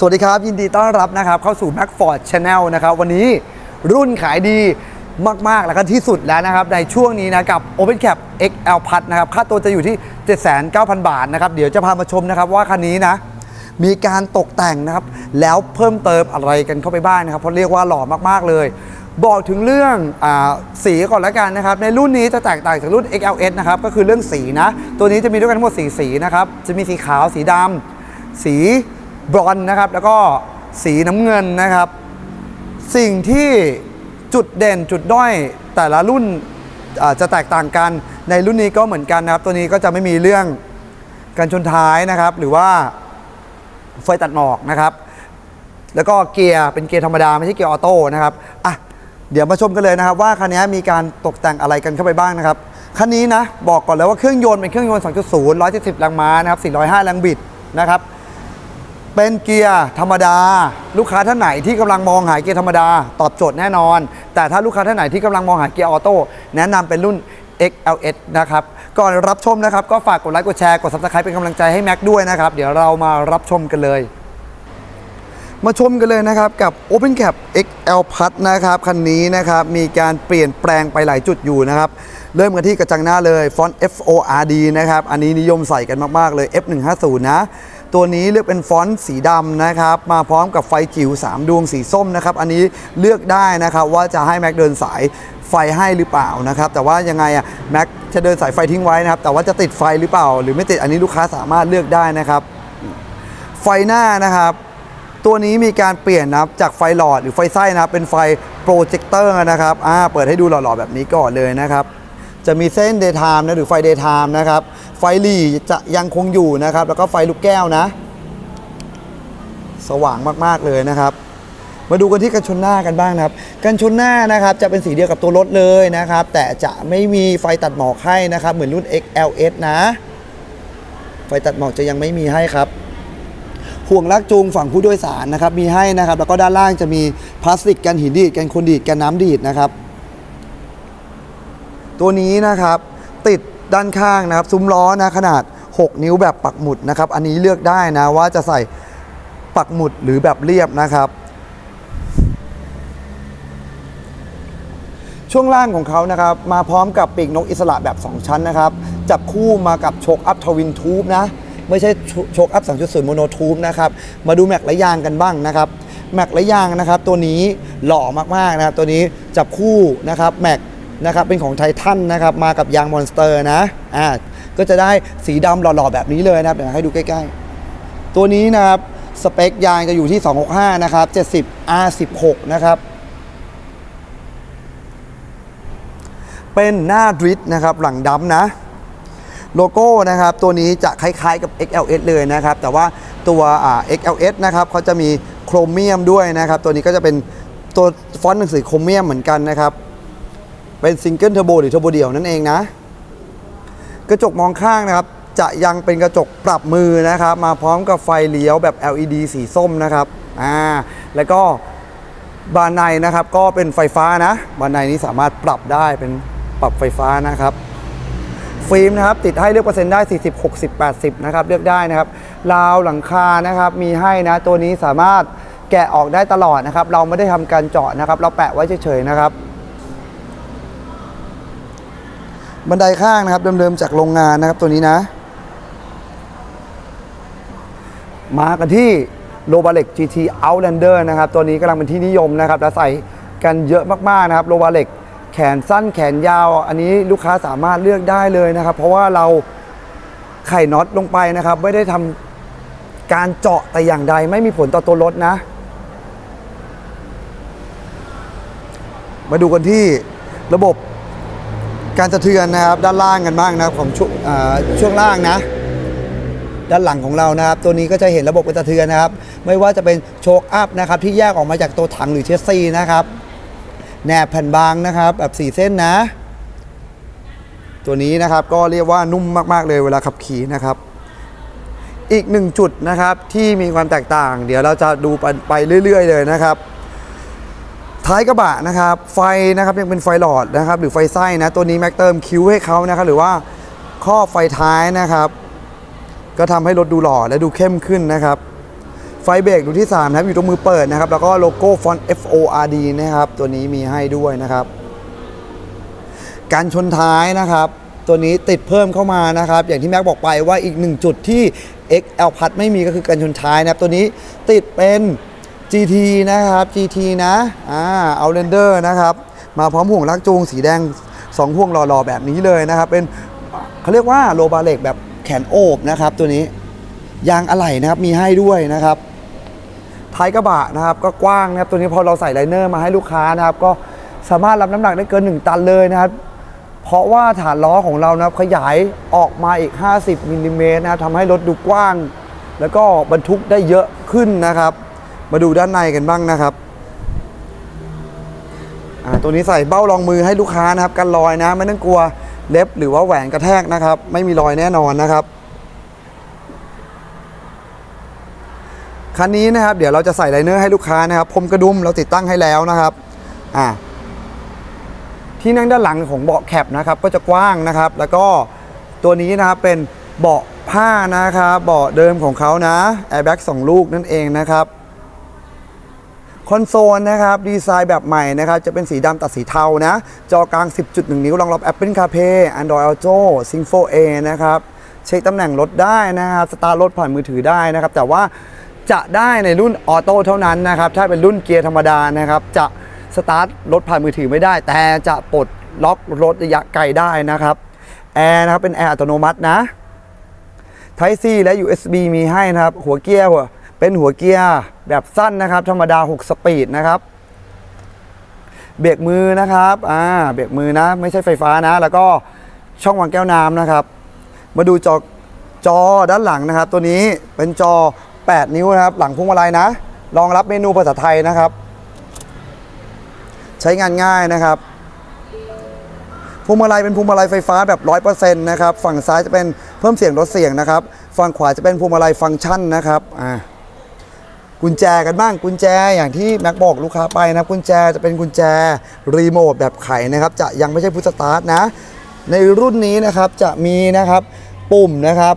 สวัสดีครับ ยินดีต้อนรับนะครับ เข้าสู่ Mac Ford Channel นะครับ วันนี้รุ่นขายดีมาก ๆ แล้วก็ที่สุดแล้วนะครับ ในช่วงนี้นะกับ Open Cap XL Plus นะครับ ค่าตัวจะอยู่ที่ 79,000 บาทนะครับ เดี๋ยวจะพามาชมนะครับว่าคันนี้นะ มีการตกแต่งนะครับ แล้วเพิ่มเติมอะไรกันเข้าไปบ้างนะครับ เพราะเรียกว่าหล่อมาก ๆ เลย บอกถึงเรื่องอสีก่อนแล้วกันนะครับ ในรุ่นนี้จะแตกต่างจากรุ่น XLS นะครับ ก็คือเรื่องสีนะ ตัวนี้จะมีด้วยกันทั้งหมด4สีนะครับ จะมีสีขาว สีดำสี บรอนนะครับ แล้วก็สีน้ำเงินนะครับ สิ่งที่จุดเด่นจุดด้อยแต่ละรุ่นจะแตกต่างกันในรุ่นนี้ก็เหมือนกันนะครับ ตัวนี้ก็จะไม่มีเรื่องการชนท้ายนะครับ หรือว่าไฟตัดหมอกนะครับ แล้วก็เกียร์เป็นเกียร์ธรรมดา ไม่ใช่เกียร์ออโต้นะครับอะเดี๋ยวมาชมกันเลยนะครับ ว่าคันนี้มีการตกแต่งอะไรกันเข้าไปบ้างนะครับคันนี้นะบอกก่อนเลยว่าเครื่องยนต์เป็นเครื่องยนต์ 2.0 170 แรงม้านะครับ 405 แรงบิดนะครับ เป็นเกียร์ธรรมดา ลูกค้าท่านไหนที่กำลังมองหาเกียร์ธรรมดา ตอบโจทย์แน่นอน แต่ถ้าลูกค้าท่านไหนที่กำลังมองหาเกียร์ออโต้แนะนำเป็นรุ่น XLS นะครับ ก่อนรับชมนะครับ ก็ฝากกดไลค์กดแชร์กด Subscribe เป็นกำลังใจให้แม็กด้วยนะครับ เดี๋ยวเรามารับชมกันเลย มาชมกันเลยนะครับ กับ Open Cap XL Plus นะครับคันนี้นะครับ มีการเปลี่ยนแปลงไปหลายจุดอยู่นะครับ เริ่มกันที่กระจังหน้าเลยฟอนต์ FORD นะครับ อันนี้นิยมใส่กันมาก ๆ เลย F150 นะ ตัวนี้เลือกเป็นฟอนต์สีดำนะครับ มาพร้อมกับไฟจิ๋ว3 ดวงสีส้มนะครับ อันนี้เลือกได้นะครับว่าจะให้แม็กเดินสายไฟให้หรือเปล่านะครับ แต่ว่ายังไงอะแม็กจะเดินสายไฟทิ้งไว้นะครับ แต่ว่าจะติดไฟหรือเปล่า หรือไม่ติดอันนี้ลูกค้าสามารถเลือกได้นะครับ ไฟหน้านะครับ ตัวนี้มีการเปลี่ยนนะครับจากไฟหลอดหรือไฟไส้นะครับเป็นไฟโปรเจคเตอร์นะครับอ่าเปิดให้ดูหล่อๆแบบนี้ก่อนเลยนะครับ จะมีเส้น daytime นะหรือไฟ daytime นะครับ ไฟหลีจะยังคงอยู่นะครับ แล้วก็ไฟลูกแก้วนะ สว่างมากๆเลยนะครับ มาดูกันที่กันชนหน้ากันบ้างนะครับ กันชนหน้านะครับจะเป็นสีเดียวกับตัวรถเลยนะครับ แต่จะไม่มีไฟตัดหมอกให้นะครับ เหมือนรุ่น XLS นะ ไฟตัดหมอกจะยังไม่มีให้ครับห่วงลากจูงฝั่งผู้โดยสารนะครับมีให้นะครับ แล้วก็ด้านล่างจะมีพลาสติกกันหินดีดกันคนดีดกันน้ำดีดนะครับ ตัวนี้นะครับติดด้านข้างนะครับซุ้มล้อนะขนาด 6 นิ้วแบบปักหมุดนะครับอันนี้เลือกได้นะว่าจะใส่ปักหมุดหรือแบบเรียบนะครับช่วงล่างของเขานะครับมาพร้อมกับปีกนกอิสระแบบ 2 ชั้นนะครับ จับคู่มากับโชคอัพทวินทูบนะ ไม่ใช่โชคอัพ 2.0 โมโนทูบนะครับ มาดูแม็กและยางกันบ้างนะครับ แม็กและยางนะครับ ตัวนี้หล่อมากๆนะครับ ตัวนี้จับคู่นะครับแม็ก นะครับเป็นของไททันนะครับมากับยางมอนสเตอร์นะอ่าก็จะได้สีดำหล่อๆแบบนี้เลยนะครับเดี๋ยวให้ดูใกล้ๆ ตัวนี้นะครับสเปคยางจะอยู่ที่ 265 นะครับ 70 R16 นะครับ เป็นหน้าดริฟนะครับหลังดำนะ โลโก้นะครับ ตัวนี้จะคล้ายๆกับ XLS เลยนะครับ แต่ว่าตัวอ่า XLS นะครับเขาจะมีโครเมียมด้วยนะครับ ตัวนี้ก็จะเป็นตัวฟอนต์หนังสือโครเมียมเหมือนกันนะครับ เป็นซิงเกิลเทอร์โบหรือเทอร์โบเดี่ยวนั่นเองนะ กระจกมองข้างนะครับ จะยังเป็นกระจกปรับมือนะครับ มาพร้อมกับไฟเลี้ยวแบบ LED สีส้มนะครับอ่าแล้วก็บานในนะครับ ก็เป็นไฟฟ้านะ บานในนี้สามารถปรับได้เป็นปรับไฟฟ้านะครับฟิล์มนะครับติดให้เลือกเปอร์เซ็นต์ได้ 40 60 80 นะครับ เลือกได้นะครับราวหลังคานะครับ มีให้นะ ตัวนี้สามารถแกะออกได้ตลอดนะครับ เราไม่ได้ทำการเจาะนะครับ เราแปะไว้เฉยๆนะครับ บันไดข้างนะครับเดิมๆจากโรงงานนะครับตัวนี้นะ มากันที่โ b บ l e ก GT Outlander นะครับตัวนี้กำลังเป็นที่นิยมนะครับและใส่กันเยอะมากๆนะครับโ b บ l e กแขนสั้นแขนยาว อันนี้ลูกค้าสามารถเลือกได้เลยนะครับ เพราะว่าเราไข่น็อตลงไปนะครับ ไม่ได้ทำการเจาะแต่อย่างใดไม่มีผลต่อตัวรถนะ มาดูกันที่ระบบ การสะเทือนนะครับด้านล่างกันบ้างนะครับของช่วงอ่าช่วงล่างนะ ด้านหลังของเรานะครับ ตัวนี้ก็จะเห็นระบบกระสะเทือนนะครับ ไม่ว่าจะเป็นโชคอัพนะครับที่แยกออกมาจากตัวถังหรือเชสซีนะครับแหนบแผ่นบางนะครับ แบบ4เส้นนะ ตัวนี้นะครับก็เรียกว่านุ่มมาก ๆ เลยเวลาขับขี่นะครับ อีกหนึ่งจุดนะครับที่มีความแตกต่าง เดี๋ยวเราจะดูไปไปเรื่อย ๆ เลยนะครับ ท้ายกระบะนะครับ ไฟนะครับยังเป็นไฟหลอดนะครับ หรือไฟไส้นะ ตัวนี้แม็กเติมคิ้วให้เขานะครับ หรือว่าข้อไฟท้ายนะครับ ก็ทำให้รถดูหล่อและดูเข้มขึ้นนะครับไฟฟเบรกดูที่3นะครับอยู่ตรงมือเปิดนะครับ แล้วก็โลโก้ฟอนต์ F O R D นะครับ ตัวนี้มีให้ด้วยนะครับ การชนท้ายนะครับตัวนี้ติดเพิ่มเข้ามานะครับ อย่างที่แม็กบอกไปว่าอีกหนึ่งจุดที่ XL พัดไม่มีก็คือการชนท้ายนะครับ ตัวนี้ติดเป็น GT นะครับ GT นะอ่าเอาเรนเดอร์นะครับ มาพร้อมห่วงลากจูงสีแดง 2 ห่วงหล่อๆ แบบนี้เลยนะครับ เป็นเขาเรียกว่าโลบาเล็กแบบแขนโอบนะครับ ตัวนี้ยางอะไหล่นะครับมีให้ด้วยนะครับท้ายกระบะนะครับก็กว้างนะครับตัวนี้พอเราใส่ไลเนอร์มาให้ลูกค้านะครับ ก็สามารถรับน้ำหนักได้เกิน 1 ตันเลยนะครับ เพราะว่าฐานล้อของเรานะครับขยายออกมาอีก 50มิลลิเมตรนะครับทำให้รถดูกว้าง แล้วก็บรรทุกได้เยอะขึ้นนะครับ มาดูด้านในกันบ้างนะครับอ่าตัวนี้ใส่เบ้ารองมือให้ลูกค้านะครับ กันรอยนะ ไม่ต้องกลัวเล็บหรือว่าแหวนกระแทกนะครับ ไม่มีรอยแน่นอนนะครับคันนี้นะครับ เดี๋ยวเราจะใส่ไลเนอร์ให้ลูกค้านะครับพรมกระดุมเราติดตั้งให้แล้วนะครับอ่าที่นั่งด้านหลังของเบาะแคปนะครับ ก็จะกว้างนะครับ แล้วก็ตัวนี้นะครับเป็นเบาะผ้านะครับเบาะเดิมของเขานะแอร์แบ็กสองลูกนั่นเองนะครับ คอนโซลนะครับดีไซน์แบบใหม่นะครับจะเป็นสีดำตัดสีเทานะ จอกลาง 10.1 นิ้วรองรับ Apple CarPlay Android Auto Sync 4A นะครับเช็คตำแหน่งรถได้นะครับสตาร์ทรถผ่านมือถือได้นะครับ แต่ว่าจะได้ในรุ่นออโต้เท่านั้นนะครับ ถ้าเป็นรุ่นเกียร์ธรรมดานะครับ จะสตาร์ทรถผ่านมือถือไม่ได้ แต่จะปลดล็อกรถระยะไกลได้นะครับแอร์นะครับเป็นแอร์อัตโนมัตินะ Type C และ USB มีให้นะครับ หัวเกียร์หัว เป็นหัวเกียร์แบบสั้นนะครับ ธรรมดา 6 สปีดนะครับเบรกมือนะครับ อ่า เบรกมือนะ ไม่ใช่ไฟฟ้านะ แล้วก็ช่องวางแก้วน้ำนะครับ มาดูจอ จอด้านหลังนะครับ ตัวนี้เป็นจอ 8 นิ้วนะครับ หลังพวงมาลัยนะ รองรับเมนูภาษาไทยนะครับ ใช้งานง่ายนะครับ พวงมาลัยเป็นพวงมาลัยไฟฟ้าแบบ100%นะครับ ฝั่งซ้ายจะเป็นเพิ่มเสียงลดเสียงนะครับ ฝั่งขวาจะเป็นพวงมาลัยฟังก์ชันนะครับ อ่า กุญแจกันบ้างกุญแจอย่างที่แม็กบอกลูกค้าไปนะกุญแจจะเป็นกุญแจรีโมทแบบไขนะครับ จะยังไม่ใช่พุทสตาร์ทนะ ในรุ่นนี้นะครับจะมีนะครับปุ่มนะครับ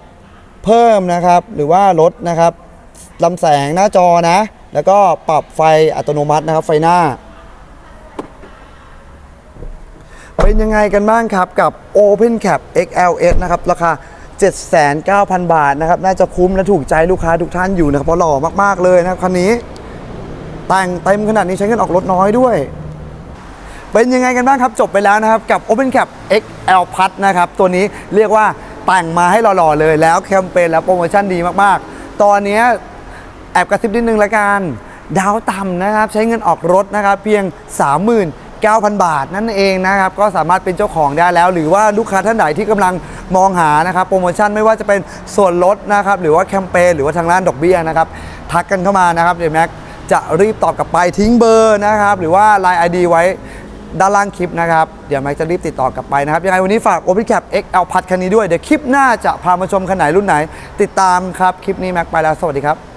เพิ่มนะครับหรือว่าลดนะครับลำแสงหน้าจอนะ แล้วก็ปรับไฟอัตโนมัตินะครับไฟหน้า เป็นยังไงกันบ้างครับกับ Open Cap XLS นะครับราคา 79,000 บาทนะครับ น่าจะคุ้มและถูกใจลูกค้าทุกท่านอยู่นะครับเพราะหล่อมากๆเลยนะครับคันนี้ แต่งเต็มขนาดนี้ใช้เงินออกรถน้อยด้วย เป็นยังไงกันบ้างครับจบไปแล้วนะครับ กับ Open Cap XL Plus นะครับ ตัวนี้เรียกว่าแต่งมาให้หล่อๆเลยแล้วแคมเปญและโปรโมชั่นดีมากๆ ตอนนี้แอบกระซิบนิดนึงละกัน ดาวต่ำนะครับ ใช้เงินออกรถนะครับ เพียง 9,000 บาทนั่นเองนะครับก็สามารถเป็นเจ้าของได้แล้ว หรือว่าลูกค้าท่านไหนที่กำลังมองหานะครับโปรโมชั่นไม่ว่าจะเป็นส่วนลดนะครับหรือว่าแคมเปญหรือว่าทางร้านดอกเบี้ยนะครับทักกันเข้ามานะครับเดี๋ยวแม็กจะรีบตอบกลับไปทิ้งเบอร์นะครับหรือว่า Line ID ไว้ด้านล่างคลิปนะครับ เดี๋ยวแม็กจะรีบติดต่อกลับไปนะครับ ยังไงวันนี้ฝาก Open Cap XL พัดคันนี้ด้วย เดี๋ยวคลิปหน้าจะพามาชมคันไหนรุ่นไหน ติดตามครับ คลิปนี้แม็กไปแล้ว สวัสดีครับ